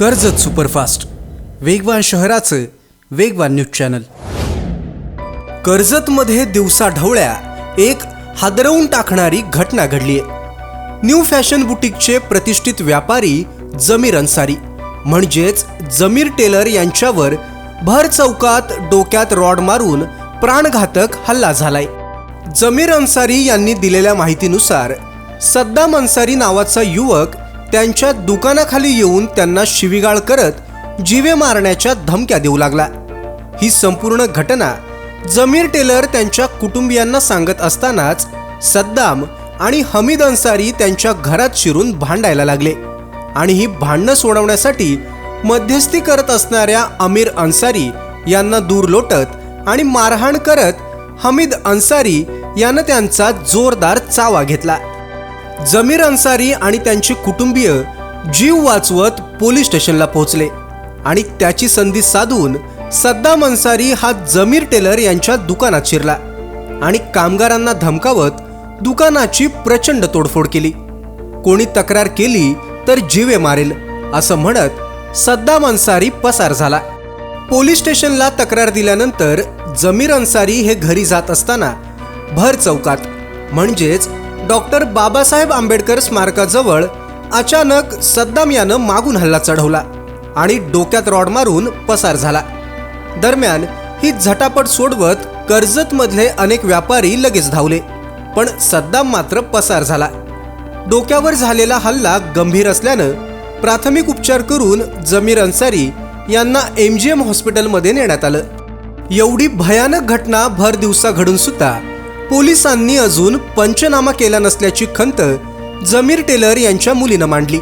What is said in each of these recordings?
Karjat superfast. वेगवान शहराचं वेगवान न्यूज चॅनल. कर्जतमध्ये दिवसा ढवळ्या एक हादरवून टाकणारी घटना घडली आहे न्यू फॅशन बुटीकचे प्रतिष्ठित व्यापारी जमीर अन्सारी. म्हणजेच जमीर टेलर यांच्यावर भर चौकात डोक्यात रॉड मारून प्राणघातक हल्ला झालाय. जमीर अन्सारी यांनी दिलेल्या माहितीनुसार सद्दाम अन्सारी नावाचा युवक त्यांच्या दुकानाखाली येऊन त्यांना शिवीगाळ करत जीवे मारण्याच्या धमक्या देऊ लागला. ही संपूर्ण घटना जमीर टेलर त्यांच्या कुटुंबियांना सांगत असतानाच सद्दाम आणि हमीद अन्सारी त्यांच्या घरात शिरून भांडायला लागले आणि ही भांडणं सोडवण्यासाठी मध्यस्थी करत असणाऱ्या अमीर अन्सारी यांना दूर लोटत आणि मारहाण करत हमीद अन्सारी यानं त्यांचा जोरदार चावा घेतला. जमीर अन्सारी आणि त्यांचे कुटुंबीय जीव वाचवत पोलीस स्टेशनला पोहोचले आणि त्याची संधी साधून सद्दाम अन्सारी हा जमीर टेलर यांच्या दुकानात शिरला आणि कामगारांना धमकावत दुकानाची प्रचंड तोडफोड केली. कोणी तक्रार केली तर जीवे मारेल असं म्हणत सद्दाम अन्सारी पसार झाला. पोलीस स्टेशनला तक्रार दिल्यानंतर जमीर अन्सारी हे घरी जात असताना भर चौकात म्हणजेच डॉक्टर बाबासाहेब आंबेडकर स्मारकाजवळ अचानक सद्दाम यानं मागून हल्ला चढवला आणि डोक्यात रॉड मारून पसार झाला. दरम्यान ही झटापट सोडवत कर्जतमधले अनेक व्यापारी लगेच धावले पण सद्दाम मात्र पसार झाला. डोक्यावर झालेला हल्ला गंभीर असल्यानं प्राथमिक उपचार करून जमीर अन्सारी यांना एम जी एम हॉस्पिटलमध्ये नेण्यात आलं. एवढी भयानक घटना भर दिवसा घडून सुद्धा पोलिसांनी अजून पंचनामा केला नसल्याची खंत जमीर टेलर यांच्या मुलीनं मांडली.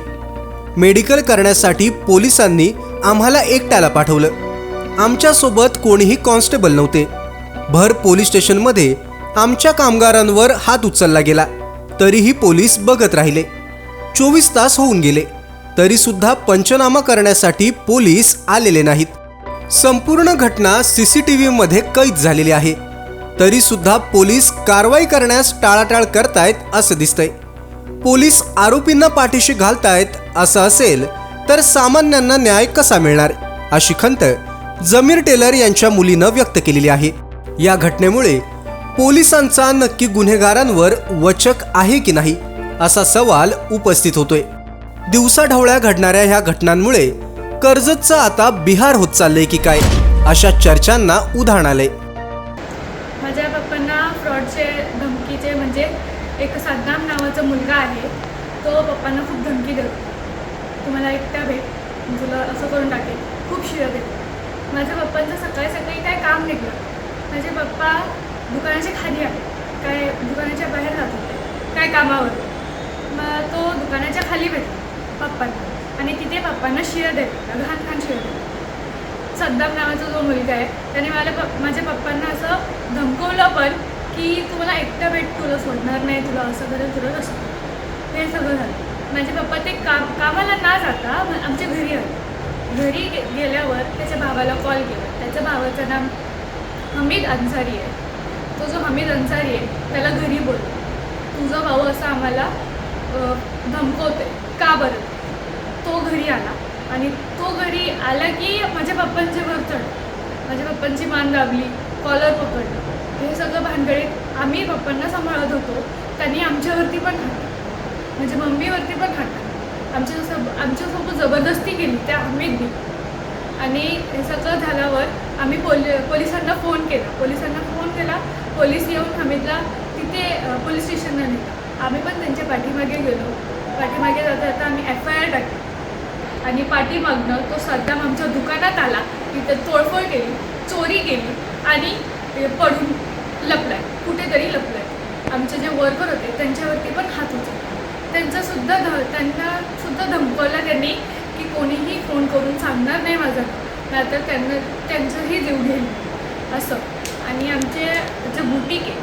मेडिकल करण्यासाठी पोलिसांनी आम्हाला एकट्याला पाठवलं. आमच्यासोबत कोणीही कॉन्स्टेबल नव्हते. भर पोलीस स्टेशनमध्ये आमच्या कामगारांवर हात उचलला गेला. तरीही पोलीस बघत राहिले. चोवीस तास होऊन गेले. तरीसुद्धा पंचनामा करण्यासाठी पोलीस आलेले नाहीत. संपूर्ण घटना सी सी टी व्हीमध्ये कैद झालेली आहे. तरी सुद्धा पोलीस कारवाई करण्यास टाळाटाळ करतायत असं दिसतंय. पोलीस आरोपींना पाठीशी घालतायत असं असेल तर सामान्यांना न्याय कसा मिळणार? अशी खंत जमीर टेलर यांच्या मुलीनं व्यक्त केलेली आहे. या घटनेमुळे पोलिसांचा नक्की गुन्हेगारांवर वचक आहे की नाही असा सवाल उपस्थित होतोय. दिवसाढवळ्या घडणाऱ्या ह्या घटनांमुळे कर्जतचं आता बिहार होत चाललंय की काय अशा चर्चांना उधाण आलंय. त्यांना फ्रॉडचे धमकीचे म्हणजे एक सद्दाम नावाचा मुलगा आहे तो पप्पांना खूप धमकी देतो. तुम्हाला एकट्या भेट तुला असं करून टाकेल खूप शिरत देतो. माझ्या पप्पांचं सकाळी सकाळी काय काम निघलं? माझे पप्पा दुकानाच्या खाली आहे काय दुकानाच्या बाहेर जात होते. काय कामावर? मग तो दुकानाच्या खाली भेटला पप्पांना. आणि तिथे पप्पांना शिरत देतो घाण घाण शिरत देतो सद्दाम नावाचा जो मुलगा आहे त्याने मला प माझ्या पप्पांना असं धमकवलं पण की तू मला एकटं भेट तुला सोडणार नाही तुला असं करेल तुला तसं हे सगळं झालं. माझे पप्पा ते काम कामाला ना जाता आमच्या घरी आले. घरी गे गेल्यावर त्याच्या भावाला कॉल केला. त्याच्या भावाचं नाव हमीद अन्सारी आहे. तो जो हमीद अन्सारी आहे त्याला घरी बोलतो तुझा भाऊ असं आम्हाला अ, धमकवतोय. का बरं? तो घरी आला. आणि तो घरी आला की माझ्या पप्पांचे वर्तन माझ्या पप्पांची मान दाबली कॉलर पकडलं. हे सगळं भानगडीत आम्ही पप्पांना सांभाळत होतो. त्यांनी आमच्यावरती पण हात म्हणजे मम्मीवरती पण हात आमच्या सब आमच्यासोबत जबरदस्ती केली त्या हमीदनी आणि हे सगळं झाल्यावर आम्ही पोलि पोलिसांना फोन केला. पोलिसांना फोन केला. पोलीस येऊन हमीदला तिथे पोलीस स्टेशनला नेला. आम्ही पण त्यांच्या पाठीमागे गेलो. पाठीमागे जाता जाता आम्ही एफ आय आर टाकली. आणि पाठीमागनं तो सद्दाम आमच्या दुकानात आला. तिथे तोडफोड केली चोरी केली आणि पडून लपलाय कुठेतरी लपलाय. आमचे जे वर्कर होते त्यांच्यावरती पण हात होते. त्यांचा सुद्धा ध त्यांना सुद्धा धमकवलं त्यांनी की कोणीही फोन करून सांगणार नाही माझं नाहीतर त्यांना त्यांचाही जीव घेईल. असं. आणि आमचे जे बुटीक आहे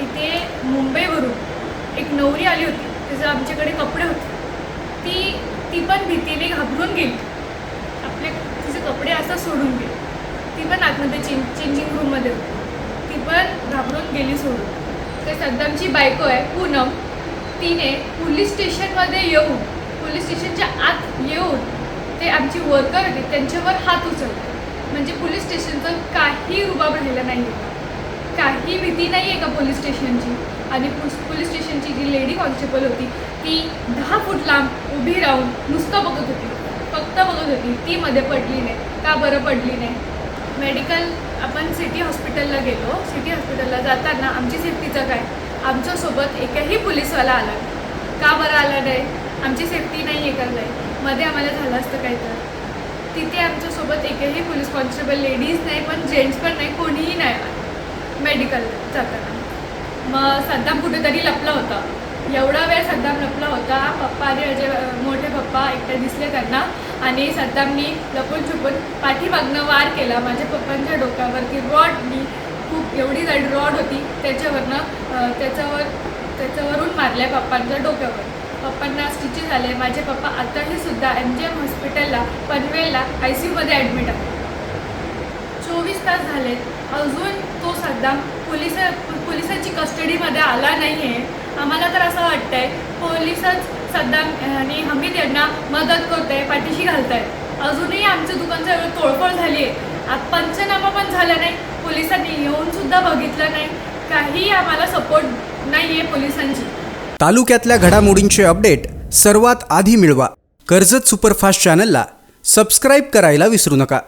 इथे मुंबईवरून एक नवरी आली होती. तिचं आमच्याकडे कपडे होते. ती पण भीतीने घाबरून गेली. आपले तिचे कपडे असं सोडून गेले. ती पण आतमध्ये चिं चेंजिंग रूममध्ये होती. ती पण घाबरून गेली सोडून. ते सद्दामची बायको आहे पूनम तिने पोलीस स्टेशनमध्ये येऊन पोलीस स्टेशनच्या आत येऊन ते आमची वर्कर होते त्यांच्यावर हात उचलले. म्हणजे पोलीस स्टेशनचं काही रुबाब राहिला नाही आहे काही भीती नाही आहे का पोलीस स्टेशनची? आणि पुस- पोलीस स्टेशनची जी लेडी कॉन्स्टेबल होती ती दहा फूट लांब उभी राहून नुसतं बघत होती. फक्त बघत होती. ती मध्ये पडली नाही. का बरं पडली नाही? मेडिकल आपण सिटी हॉस्पिटलला गेलो. सिटी हॉस्पिटलला जाताना आमची सेफ्टीचं काय? आमच्यासोबत एकही पोलीसवाला आला नाही. का बरं आला नाही? आमची सेफ्टी नाही आहे का नाही? मध्ये आम्हाला झालं असतं काय तर? तिथे आमच्यासोबत एकही पोलीस कॉन्स्टेबल लेडीज नाही पण जेंट्स पण नाही कोणीही नाही मेडिकल जाताना. मग सद्दाम कुठेतरी लपला होता. एवढा वेळ सद्दाम लपला होता. पप्पा आणि अजय मोठे पप्पा एकटे दिसले त्यांना. आणि सद्दामनी लपून छुपून पाठीमागनं वार केला. माझ्या पप्पांच्या डोक्यावरती रॉडनी खूप एवढी जाडी रॉड होती. त्याच्यावरनं त्याच्यावर त्याच्यावरून मारल्या पप्पांच्या डोक्यावर. पप्पांना स्टिचेस झाले. माझे पप्पा आताही सुद्धा एम जी एम हॉस्पिटलला पनवेलला आय सी यूमध्ये ॲडमिट आहे चोवीस तास झालेत. अजून तो सद्दाम पोलीस पोलिसांची कस्टडीमध्ये आला नाही आहे आम्हाला तर असं वाटतंय पोलिसच सद्दाम आणि हमीद यांना मदत करत आहे पाठीशी घालत अजूनही आमच्या दुकानचं एवढं तोडफोड झाली आहे पंचनामा पण झाला नाही. पोलिसांनी येऊन सुद्धा बघितलं नाही. काही आम्हाला सपोर्ट नाही आहे पोलिसांची. तालुक्यातल्या घडामोडींचे अपडेट सर्वात आधी मिळवा. कर्जत सुपरफास्ट चॅनलला सबस्क्राईब करायला विसरू नका.